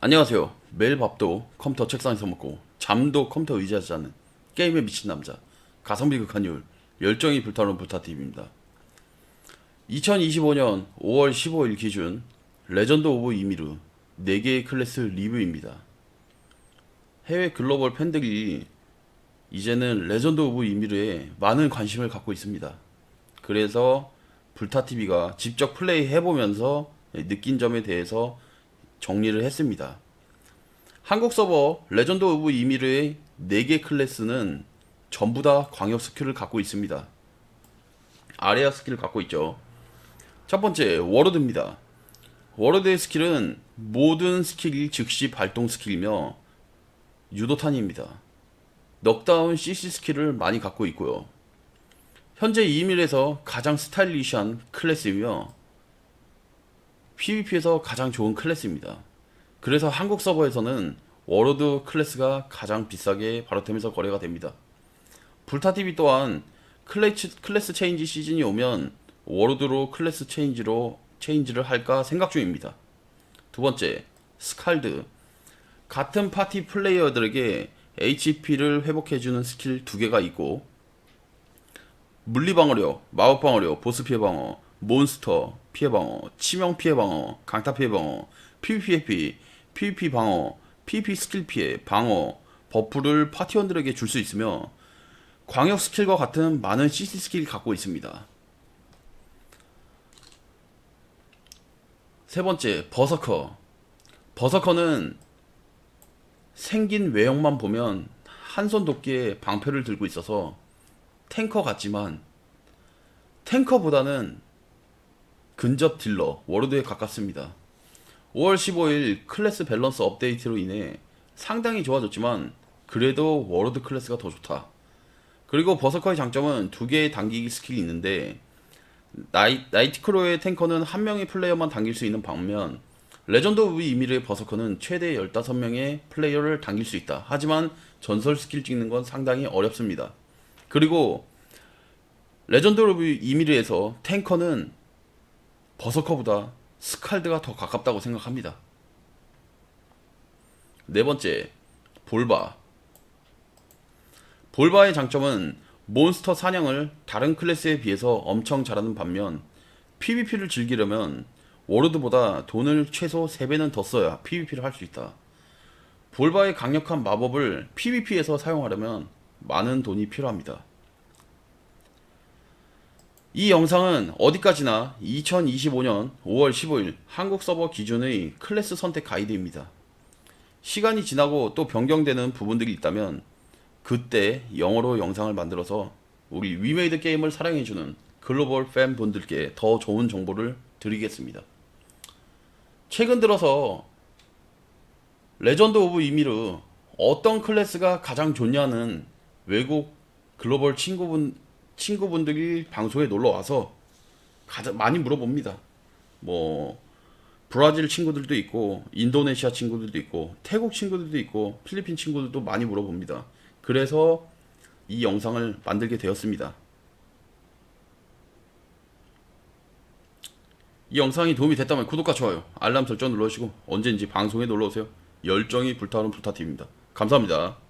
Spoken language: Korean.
안녕하세요. 매일 밥도 컴퓨터 책상에서 먹고 잠도 컴퓨터 의지하지 않는 게임에 미친 남자 가성비 극한 율 열정이 불타는 불타TV입니다. 2025년 5월 15일 기준 레전드 오브 이미르 4개의 클래스 리뷰입니다. 해외 글로벌 팬들이 이제는 레전드 오브 이미르에 많은 관심을 갖고 있습니다. 그래서 불타TV가 직접 플레이 해보면서 느낀 점에 대해서 정리를 했습니다. 한국 서버 레전드 오브 이미르의 4개 클래스는 전부 다 광역 스킬을 갖고 있습니다. 아레아 스킬을 갖고 있죠. 첫 번째, 워로드입니다. 워로드의 스킬은 모든 스킬이 즉시 발동 스킬이며 유도탄입니다. 넉다운 CC 스킬을 많이 갖고 있고요. 현재 이밀에서 가장 스타일리시한 클래스이며 PVP에서 가장 좋은 클래스입니다. 그래서 한국 서버에서는 워로드 클래스가 가장 비싸게 바로템에서 거래가 됩니다. 불타TV 또한 클래스, 클래스 체인지 시즌이 오면 워로드로 클래스 체인지로 체인지를 할까 생각 중입니다. 두 번째, 스칼드. 같은 파티 플레이어들에게 HP를 회복해주는 스킬 두 개가 있고 물리 방어력, 마법 방어력, 보스 피해 방어, 몬스터 피해 방어, 치명 피해 방어, 강타 피해 방어, PVP 회피, PVP 방어, PVP 스킬 피해, 방어, 버프를 파티원들에게 줄 수 있으며 광역 스킬과 같은 많은 CC 스킬을 갖고 있습니다. 세 번째, 버서커. 버서커는 생긴 외형만 보면 한 손 도끼에 방패를 들고 있어서 탱커 같지만 탱커보다는 근접 딜러 워로드에 가깝습니다. 5월 15일 클래스 밸런스 업데이트로 인해 상당히 좋아졌지만 그래도 워로드 클래스가 더 좋다. 그리고 버서커의 장점은 두 개의 당기기 스킬이 있는데 나이, 나이트크로의 탱커는 한 명의 플레이어만 당길 수 있는 반면 레전드 오브 이미르의 버서커는 최대 15명의 플레이어를 당길 수 있다. 하지만 전설 스킬 찍는 건 상당히 어렵습니다. 그리고 레전드 오브 이미르에서 탱커는 버서커보다 스칼드가 더 가깝다고 생각합니다. 네 번째, 볼바. 볼바의 장점은 몬스터 사냥을 다른 클래스에 비해서 엄청 잘하는 반면 PVP를 즐기려면 워로드보다 돈을 최소 3배는 더 써야 PVP를 할 수 있다. 볼바의 강력한 마법을 PVP에서 사용하려면 많은 돈이 필요합니다. 이 영상은 어디까지나 2025년 5월 15일 한국 서버 기준의 클래스 선택 가이드입니다. 시간이 지나고 또 변경되는 부분들이 있다면 그때 영어로 영상을 만들어서 우리 위메이드 게임을 사랑해주는 글로벌 팬분들께 더 좋은 정보를 드리겠습니다. 최근 들어서 레전드 오브 이미르 어떤 클래스가 가장 좋냐는 외국 글로벌 친구분 친구분들이 방송에 놀러 와서 가장 많이 물어봅니다. 뭐 브라질 친구들도 있고 인도네시아 친구들도 있고 태국 친구들도 있고 필리핀 친구들도 많이 물어봅니다. 그래서 이 영상을 만들게 되었습니다. 이 영상이 도움이 됐다면 구독과 좋아요, 알람 설정 눌러주시고 언제든지 방송에 놀러 오세요. 열정이 불타오른 불타TV입니다. 감사합니다.